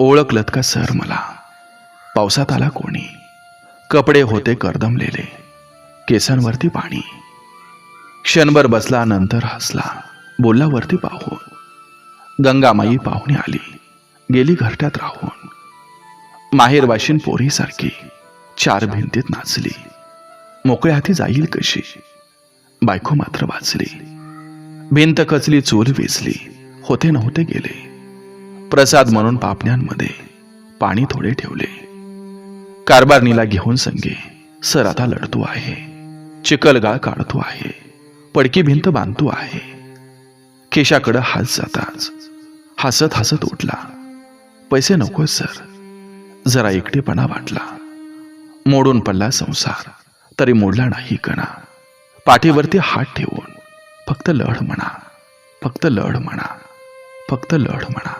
ओळखलत का सर मला? पावसात आला कोणी? कपडे होते करदमलेले केसांवरती पाणी. क्षणभर बसला नंतर हसला. बोलला वरती पाहून. गंगामाई पाहुणे आली. गेली घरट्यात राहून. माहेरवाशीन पोरीसारखी. चार भिंतीत नाचली. मोकळ्या हाती जाईल कशी? बायको मात्र वाचली. भिंत कचली चूल वेचली होते नव्हते गेले. प्रसाद म्हणून पापण्यांमध्ये पाणी थोडे ठेवले. कारभारणीला घेऊन संगे सर आता लढतो आहे. चिकलगाळ काढतो आहे. पडकी भिंत बांधतो आहे. केशाकडं हात जाताच. हसत हसत उठला. पैसे नको सर. जरा एकटेपणा वाटला. मोडून पडला संसार. तरी मोडला नाही कणा. पाठीवरती हात ठेवून फक्त लढ म्हणा फक्त लढ म्हणा फक्त लढ म्हणा.